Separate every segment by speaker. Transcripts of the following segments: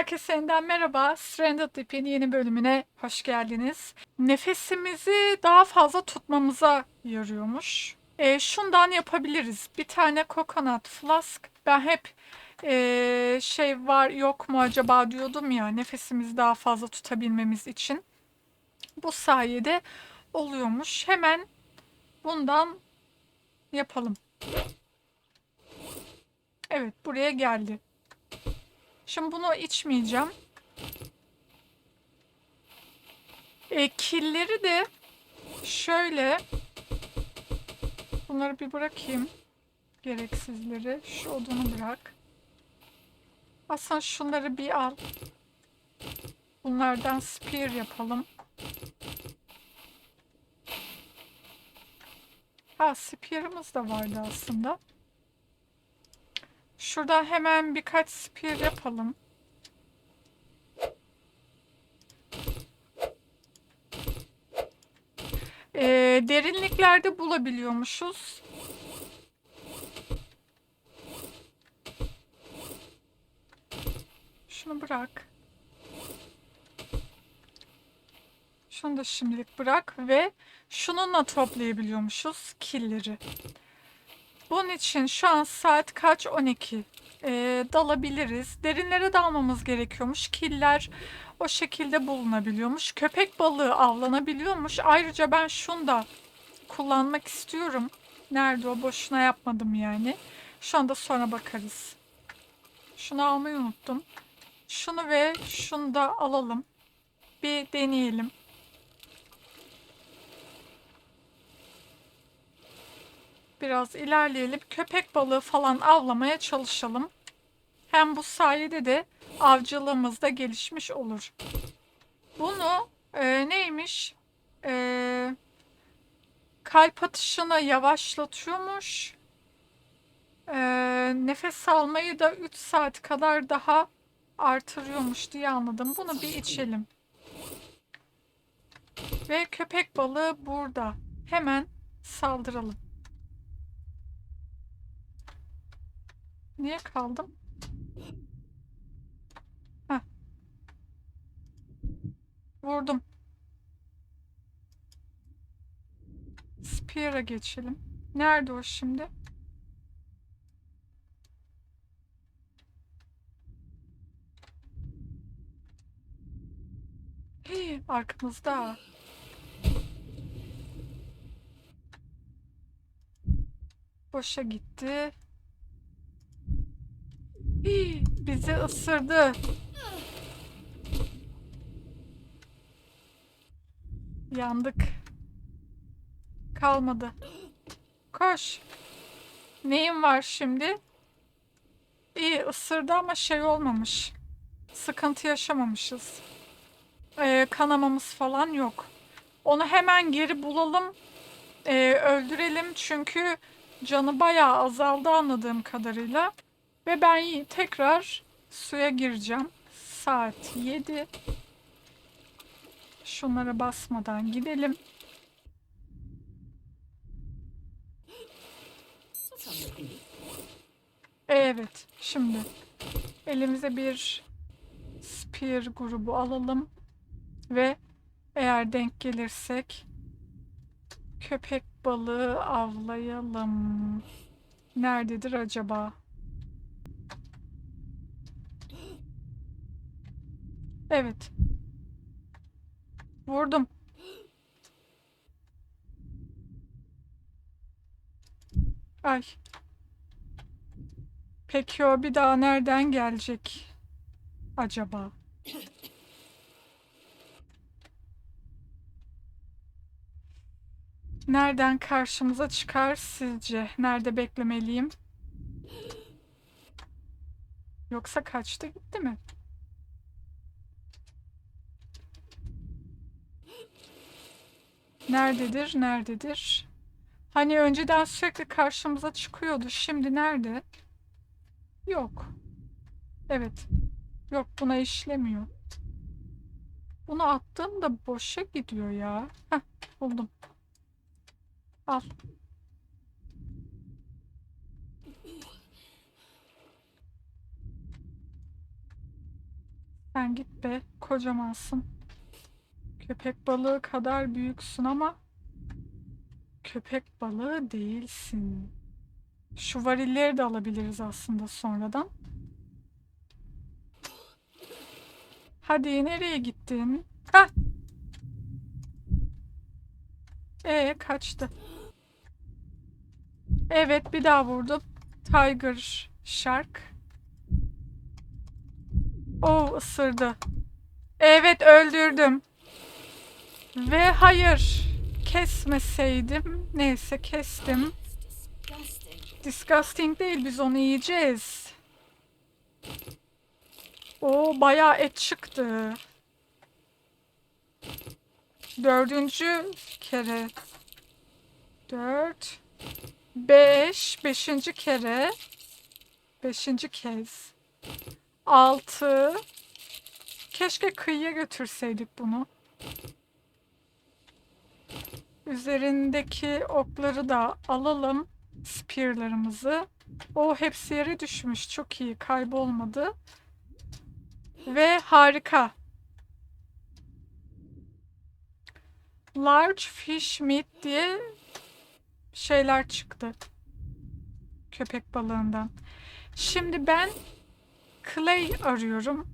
Speaker 1: Herkese yeniden merhaba. Stranded Deep'in yeni bölümüne hoş geldiniz. Nefesimizi daha fazla tutmamıza yarıyormuş. E, şundan yapabiliriz. Bir tane coconut flask. Ben hep e, şey var yok mu acaba diyordum ya nefesimizi daha fazla tutabilmemiz için. Bu sayede oluyormuş. Hemen bundan yapalım. Evet buraya geldi. Şimdi bunu içmeyeceğim. E, killeri de şöyle bunları bir bırakayım. Gereksizleri. Şu odunu bırak. Aslında şunları bir al. Bunlardan spear yapalım. Ha spear'ımız da vardı aslında. Şurada hemen birkaç spear yapalım. Ee, derinliklerde bulabiliyormuşuz. Şunu bırak. Şunu da şimdilik bırak ve şununla toplayabiliyormuşuz killeri. Bunun için şu an saat kaç? 12. Ee, dalabiliriz. Derinlere dalmamız gerekiyormuş. Killer o şekilde bulunabiliyormuş. Köpek balığı avlanabiliyormuş. Ayrıca ben şunu da kullanmak istiyorum. Nerede o? Boşuna yapmadım yani. Şu anda sonra bakarız. Şunu almayı unuttum. Şunu ve şunu da alalım. Bir deneyelim. Biraz ilerleyelim. Köpek balığı falan avlamaya çalışalım. Hem bu sayede de avcılığımız da gelişmiş olur. Bunu e, neymiş? E, kalp atışını yavaşlatıyormuş. E, nefes almayı da 3 saat kadar daha artırıyormuş diye anladım. Bunu bir içelim. Ve köpek balığı burada. Hemen saldıralım. Niye kaldım? Heh. Vurdum. Spear'a geçelim. Nerede o şimdi? Hii, arkamızda. Boşa gitti. Bizi ısırdı. Yandık. Kalmadı. Koş. Neyin var şimdi? İyi ısırdı ama şey olmamış. Sıkıntı yaşamamışız. Ee, kanamamız falan yok. Onu hemen geri bulalım. Ee, öldürelim çünkü canı bayağı azaldı anladığım kadarıyla. Ve ben tekrar suya gireceğim. Saat 7. Şunlara basmadan gidelim. Evet, şimdi elimize bir spear grubu alalım ve eğer denk gelirsek köpek balığı avlayalım. Nerededir acaba? Evet. Vurdum. Ay. Peki o bir daha nereden gelecek acaba? Nereden karşımıza çıkar sizce? Nerede beklemeliyim? Yoksa kaçtı gitti mi? Nerededir? Nerededir? Hani önceden sürekli karşımıza çıkıyordu. Şimdi nerede? Yok. Evet. Yok buna işlemiyor. Bunu attığımda boşa gidiyor ya. Heh, buldum. Al. Sen git be. Kocamansın. Köpek balığı kadar büyüksün ama köpek balığı değilsin. Şu varilleri de alabiliriz aslında sonradan. Hadi nereye gittin? Hah. Ee kaçtı. Evet bir daha vurdum. Tiger Shark. Oh ısırdı. Evet öldürdüm. Ve hayır. Kesmeseydim. Neyse kestim. Disgusting değil biz onu yiyeceğiz. O bayağı et çıktı. Dördüncü kere. Dört. Beş. Beşinci kere. Beşinci kez. Altı. Keşke kıyıya götürseydik bunu. Üzerindeki okları da alalım. Spear'larımızı. O hepsi yere düşmüş. Çok iyi. Kaybolmadı. Ve harika. Large fish meat diye şeyler çıktı. Köpek balığından. Şimdi ben clay arıyorum.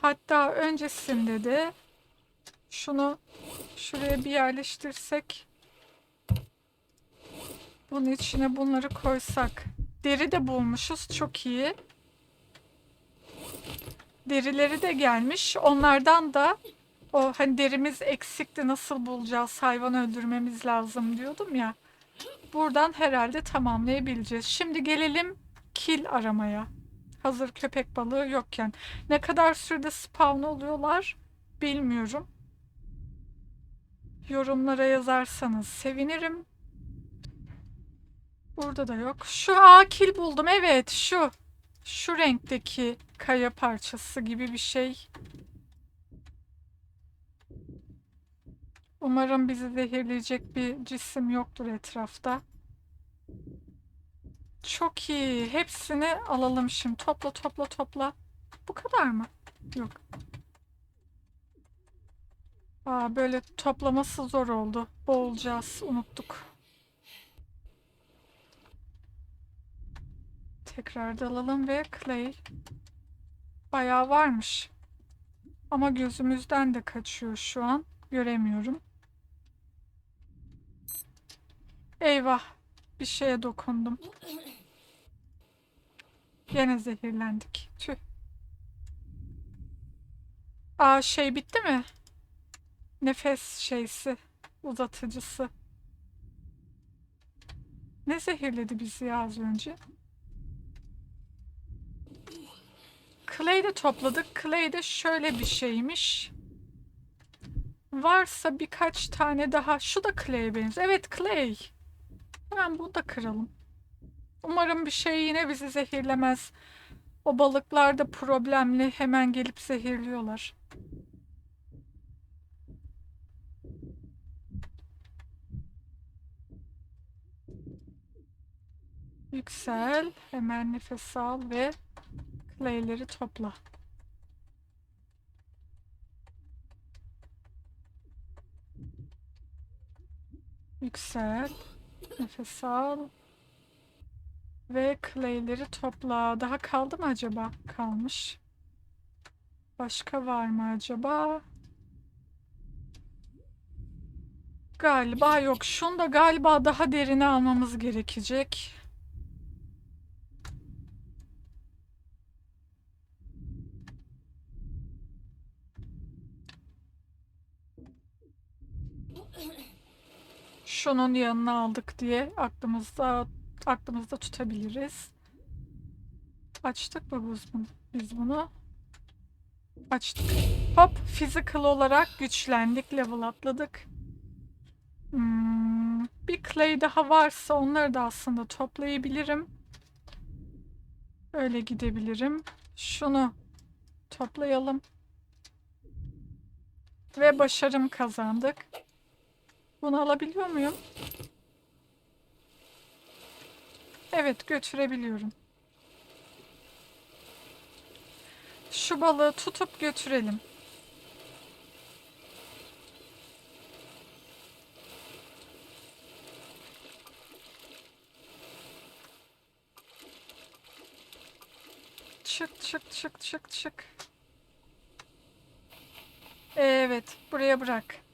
Speaker 1: Hatta öncesinde de şunu şuraya bir yerleştirsek bunun içine bunları koysak. Deri de bulmuşuz. Çok iyi. Derileri de gelmiş. Onlardan da o hani derimiz eksikti nasıl bulacağız hayvan öldürmemiz lazım diyordum ya. Buradan herhalde tamamlayabileceğiz. Şimdi gelelim kil aramaya. Hazır köpek balığı yokken. Ne kadar sürede spawn oluyorlar bilmiyorum. Yorumlara yazarsanız sevinirim. Burada da yok. Şu akil buldum. Evet şu. Şu renkteki kaya parçası gibi bir şey. Umarım bizi zehirleyecek bir cisim yoktur etrafta. Çok iyi. Hepsini alalım şimdi. Topla topla topla. Bu kadar mı? Yok. Aa, böyle toplaması zor oldu. Boğulacağız. Unuttuk. Tekrar da alalım ve clay. Bayağı varmış. Ama gözümüzden de kaçıyor şu an. Göremiyorum. Eyvah. Bir şeye dokundum. Gene zehirlendik. Tüh. Aa şey bitti mi? Nefes şeysi. Uzatıcısı. Ne zehirledi bizi az önce? Clay de topladık. Clay de şöyle bir şeymiş. Varsa birkaç tane daha. Şu da Clay'e benziyor. Evet Clay. Hemen bunu da kıralım. Umarım bir şey yine bizi zehirlemez. O balıklar da problemli. Hemen gelip zehirliyorlar. Yüksel. Hemen nefes al ve clay'leri topla. Yüksel. Nefes al. Ve clay'leri topla. Daha kaldı mı acaba? Kalmış. Başka var mı acaba? Galiba yok. Şunu da galiba daha derine almamız gerekecek. Şunun yanına aldık diye aklımızda aklımızda tutabiliriz. Açtık mı biz bunu? Açtık. Hop, physical olarak güçlendik, level atladık. Hmm, bir clay daha varsa onları da aslında toplayabilirim. Öyle gidebilirim. Şunu toplayalım. Ve başarım kazandık. Bunu alabiliyor muyum? Evet götürebiliyorum. Şu balığı tutup götürelim. Çık çık çık çık çık. Evet, buraya bırak.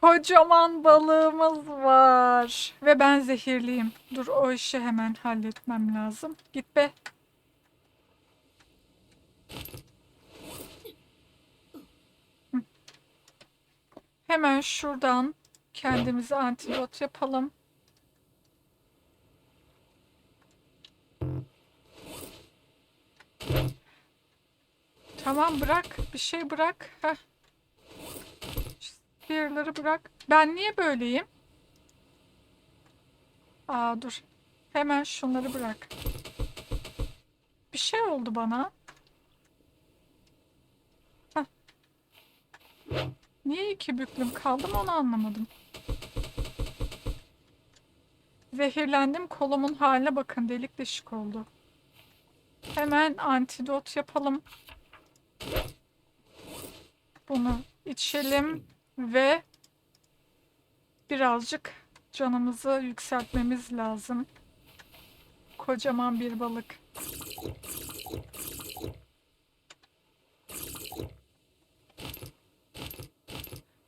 Speaker 1: Kocaman balığımız var. Ve ben zehirliyim. Dur o işi hemen halletmem lazım. Git be. Hemen şuradan kendimize antidot yapalım. Tamam bırak. Bir şey bırak. Heh. Spear'ları bırak. Ben niye böyleyim? Aa dur. Hemen şunları bırak. Bir şey oldu bana. Heh. Niye iki büklüm kaldım onu anlamadım. Zehirlendim. Kolumun haline bakın. Delik deşik oldu. Hemen antidot yapalım. Bunu içelim ve birazcık canımızı yükseltmemiz lazım. Kocaman bir balık.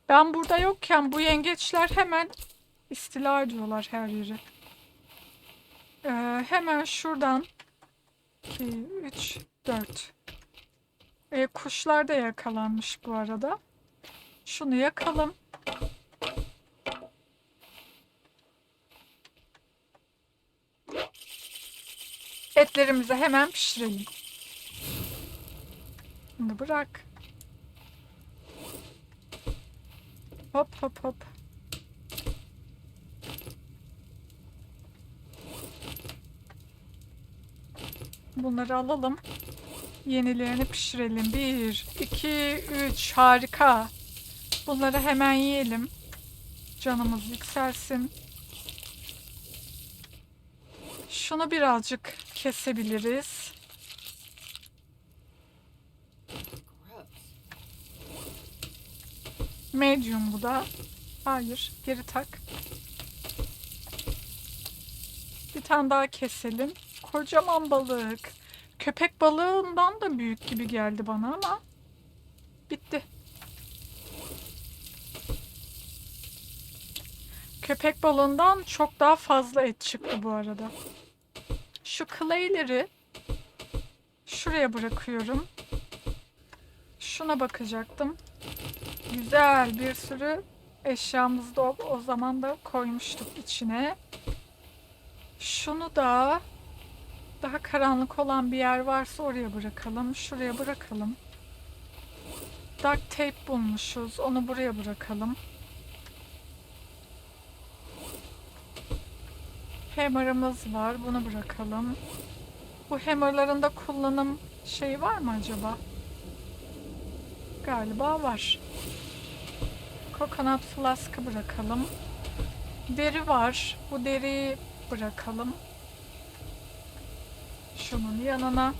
Speaker 1: Ben burada yokken bu yengeçler hemen istila ediyorlar her yeri. Ee, hemen şuradan 2, 3, 4. E, kuşlar da yakalanmış bu arada. Şunu yakalım. Etlerimizi hemen pişirelim. Bunu bırak. Hop hop hop. Bunları alalım. Yenilerini pişirelim. Bir, iki, üç. Harika. Bunları hemen yiyelim. Canımız yükselsin. Şunu birazcık kesebiliriz. Medium bu da. Hayır, geri tak. Bir tane daha keselim. Kocaman balık. Köpek balığından da büyük gibi geldi bana ama bitti. Köpek balığından çok daha fazla et çıktı bu arada. Şu clay'leri şuraya bırakıyorum. Şuna bakacaktım. Güzel bir sürü eşyamızı da o, o zaman da koymuştuk içine. Şunu da daha karanlık olan bir yer varsa oraya bırakalım. Şuraya bırakalım. Duct tape bulmuşuz. Onu buraya bırakalım. Hammer'ımız var. Bunu bırakalım. Bu hammer'ların da kullanım şeyi var mı acaba? Galiba var. Coconut flask'ı bırakalım. Deri var. Bu deriyi bırakalım. Şunun yanına